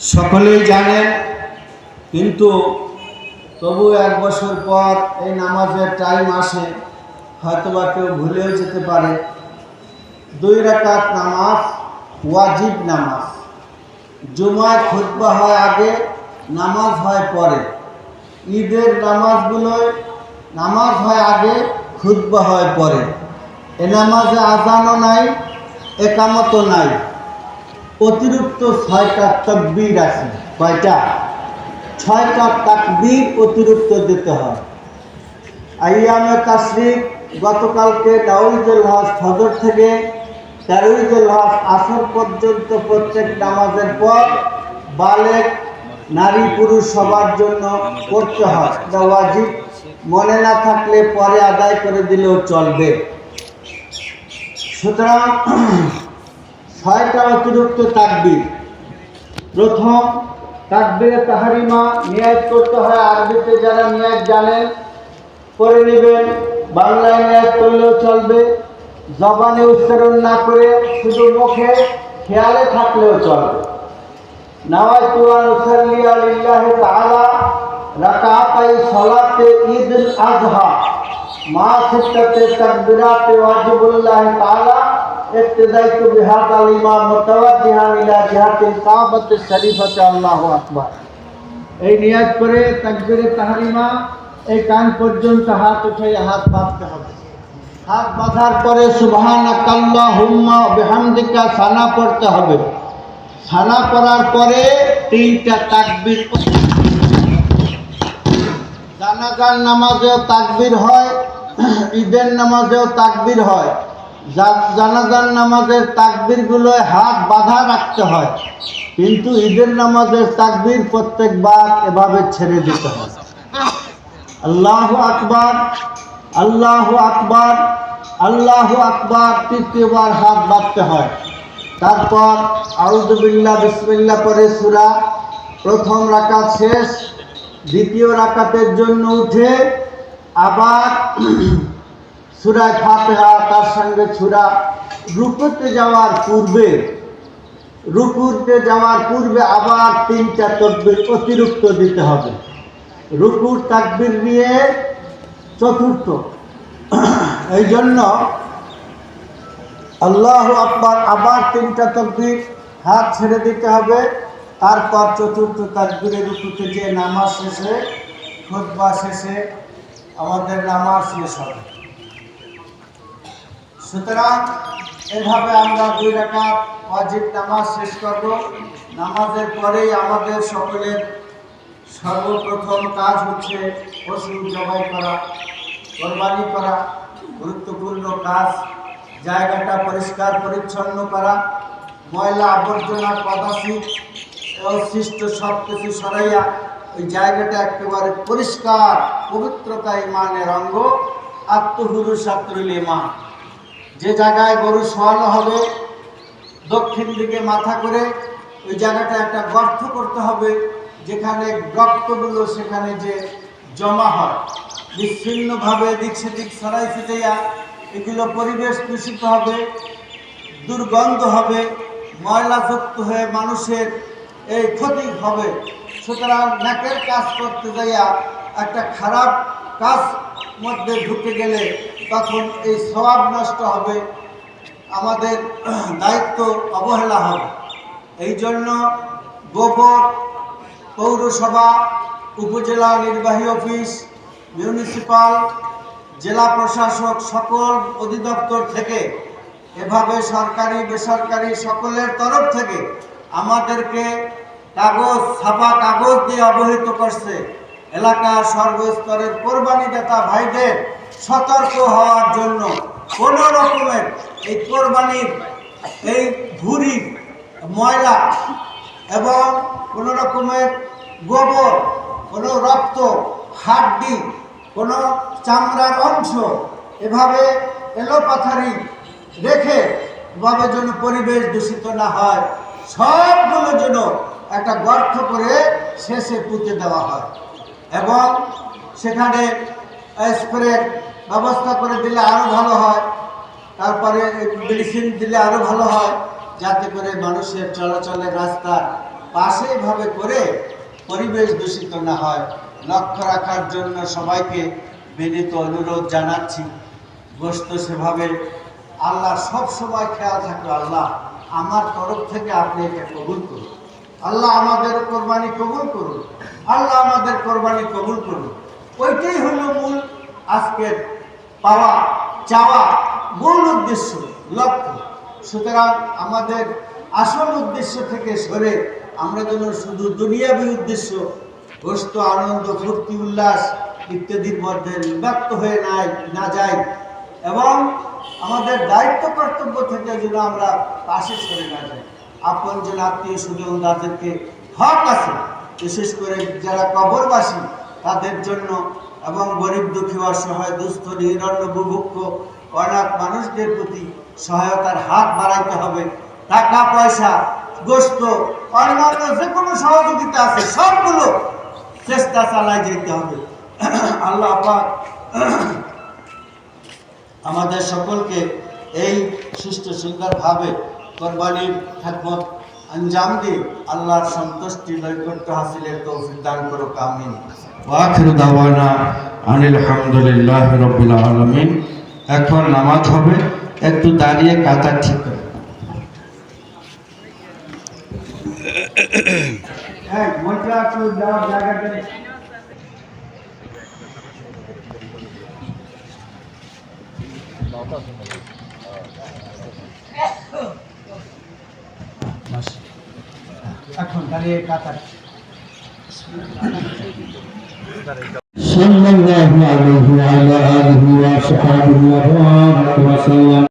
সকলেই জানেন, কিন্তু তবু এক বছর পর এই নামাজের টাইম আসে, হয়তোবা কেউ ভুলেও যেতে পারে। দুই রাকাত নামাজ, ওয়াজিব নামাজ। জুমায় খুতবা হয় আগে, নামাজ হয় পরে। ঈদের নামাজগুলোয় নামাজ হয় আগে, খুতবা হয় পরে। এ নামাজে আজানও নাই, একামতও নাই। অতিরিক্ত ছয়টা তকবির আছে। কয়টা? ছয়টা তাকবীর অতিরিক্ত দিতে হয়। আইয়ামে তাশরিক গতকালকে দাউদুল হজ ফজর থেকে তেরোইদুল হজ আসর পর্যন্ত প্রত্যেক নামাজের পর বালেক নারী পুরুষ সবার জন্য করতে হয়। মনে না থাকলে পরে আদায় করে দিলেও চলবে। সুতরাং ছয়টা অতিরিক্ত তাকবির। প্রথম তাকবিরে তাহারিমা নিয়াজ করতে হয় আরবিতে, যারা নিয়াজ জানেন করে নেবেন। বাংলায় নিয়াজ করলেও চলবে। জবানে উচ্চারণ না করে শুধু মুখে খেয়ালে থাকলেও চলবে। নাওয়াইতু আন উসাল্লি আলিল্লাহি তাআলা রাকাতাই সালাতে ঈদ আল আযহা। মা সিত্তাতে তাকবীরাতে ওয়াজিবুল্লাহি তাআলা বিহাদা আল ইমাম মুতাওয়াজ্জিহান ইলা জিহাতিল কাবাতি শরীফাতে, আল্লাহু আকবার। এই নিয়াজ করে, তাকবীরে তাহরিমা, এই কান পর্যন্ত হাত উঠে হাত বাঁধতে হবে। হাত বাঁধার পরে সুবহানাকাল্লাহুম্মা বিহামদিকা সানা পড়তে হবে। সানা পড়ার পরে তিনটা তাকবীর জানাজার নামাজেও তাকবীর হয়, ঈদের নামাজেও তাকবীর হয়। জানাজার নামাজের তাকবীরগুলোয় হাত বাঁধা রাখতে হয়। কিন্তু ঈদের নামাজের তাকবির প্রত্যেকবার এভাবে ছেড়ে দিতে হয়। আল্লাহ আকবার আল্লাহ আকবার আল্লাহ আকবার তৃতীয়বার হাত বাঁধতে হয়। তারপর আউদুবিল্লাহ বিসমিল্লাহ পরে সুরা প্রথম রাকাত শেষ, দ্বিতীয় রাকাতের জন্য উঠে আবার সুরায় ফাতেহা, তার সঙ্গে সুরা রুকুতে যাওয়ার পূর্বে, রুকুতে যাওয়ার পূর্বে আবার তিনটা তকবির অতিরিক্ত দিতে হবে। রুকুর তাকবির নিয়ে চতুর্থ। এই জন্য আল্লাহ আকবার আবার তিনটা তকবির হাত ছেড়ে দিতে হবে। তারপর চতুর্থ তাকবিরে রুকুতে যে নামাজ শেষে খুতবা শেষে আমাদের নামাজ শেষ হবে। সুতরাং এভাবে আমরা দুই রাকাত ওয়াজিব নামাজ শেষ করব। নামাজের পরেই আমাদের সকলের সর্বপ্রথম কাজ হচ্ছে পশু জবাই করা, কোরবানি করা, গুরুত্বপূর্ণ কাজ, জায়গাটা পরিষ্কার, পরিচ্ছন্ন করা, ময়লা আবর্জনা, পদাসিক অবশিষ্ট সব কিছু সরাইয়া ওই জায়গাটা একেবারে পরিষ্কার পবিত্রতা ইমানের অঙ্গ, আত্মহুরু সাত্রুল ইমান। যে জায়গায় গরু শোয়ানো হবে, দক্ষিণ দিকে মাথা করে ওই জায়গাটা একটা গর্ত করতে হবে, যেখানে রক্তগুলো সেখানে যে জমা হয়। বিচ্ছিন্নভাবে দিক সেদিক, সরাই ছিটাইয়া এগুলো পরিবেশ দূষিত হবে, দুর্গন্ধ হবে, ময়লাযুক্ত হয়ে মানুষের এই ক্ষতি হবে। সুতরাং নাকের কাজ করতে যাইয়া একটা খারাপ কাজ মধ্যে ঢুকে গেলে তখন এই স্বভাব নষ্ট হবে, আমাদের দায়িত্ব অবহেলা হবে। এই জন্য গোবর পৌরসভা, উপজেলা নির্বাহী অফিস মিউনিসিপাল জেলা প্রশাসক সকল অধিদপ্তর থেকে, এভাবে সরকারি, বেসরকারি সকলের তরফ থেকে আমাদেরকে কাগজ, ছাপা কাগজ দিয়ে অবহিত করছে। এলাকার সর্বস্তরের কোরবানিদাতা ভাইদের সতর্ক হওয়ার জন্য কোনো রকমের এই কোরবানির এই ভুরি ময়লা এবং কোনো রকমের গোবর, কোনো রক্ত, হাড্ডি, কোনো চামড়ার অংশ এভাবে এলোপাথারি রেখে এভাবে যেন পরিবেশ দূষিত না হয়, সবগুলো যেন একটা গর্ত করে শেষে পুঁতে দেওয়া হয়। এবং সেখানে স্প্রের ব্যবস্থা করে দিলে আরও ভালো হয়। তারপরে মেডিসিন দিলে আরও ভালো হয়, যাতে করে মানুষের চলাচলের রাস্তা পাশে এভাবে করে পরিবেশ দূষিত না হয়। লক্ষ্য রাখার জন্য সবাইকে বিনীত অনুরোধ জানাচ্ছি। গোস্ত সেভাবে আল্লাহ সব সময় খেয়াল থাকবে। আল্লাহ আমার তরফ থেকে আপনি এটা কবুল করুন। আল্লাহ আমাদের কোরবানি কবুল করুন আল্লাহ আমাদের কোরবানি কবুল করুন ওইটাই হলো মূল আজকের পাওয়া, চাওয়া, মূল উদ্দেশ্য, লক্ষ্য। সুতরাং আমাদের আসল উদ্দেশ্য থেকে সরে আমরা যেন শুধু দুনিয়াবী উদ্দেশ্য বস্ত আনন্দ ফুর্তি উল্লাস ইত্যাদির মধ্যে বিভক্ত হয়ে নাই, না যাই। এবং আমাদের দায়িত্ব, কর্তব্য থেকে যেন আমরা পাশে সরে না যাই। আপন যে আত্মীয় স্বজন তাদেরকে হক আছে। বিশেষ করে যারা কবরবাসী, তাদের জন্য এবং গরিব দুঃখী অসহায় দুস্থ নিরন্ন বুভুক্ষ, অনাথ মানুষদের প্রতি সহায়তার হাত বাড়াইতে হবে। টাকা, পয়সা, গোস্ত, অন্যান্য যে কোনো সহযোগিতা আছে, সবগুলো চেষ্টা চালাই যেতে হবে। আল্লাহ পাক আমাদের সকলকে এই সুস্থ সুন্দরভাবে কোরবানির খেদমত আঞ্জাম দিয়ে আল্লাহর সন্তুষ্টি নৈকট্য হাসিলের তৌফিক দান করুক আমিন। ওয়াখির দাওয়ানা আনিল হামদুলিল্লাহ রবিল আলমিন। এখন নামাজ হবে একটু দাঁড়িয়ে কাতার ঠিক করে। এই মনটা একটু যাওয়ার জায়গাটা এখন দাঁড়িয়ে কাতার صلى الله عليه وعلى آله وصحبه وبارك وسلم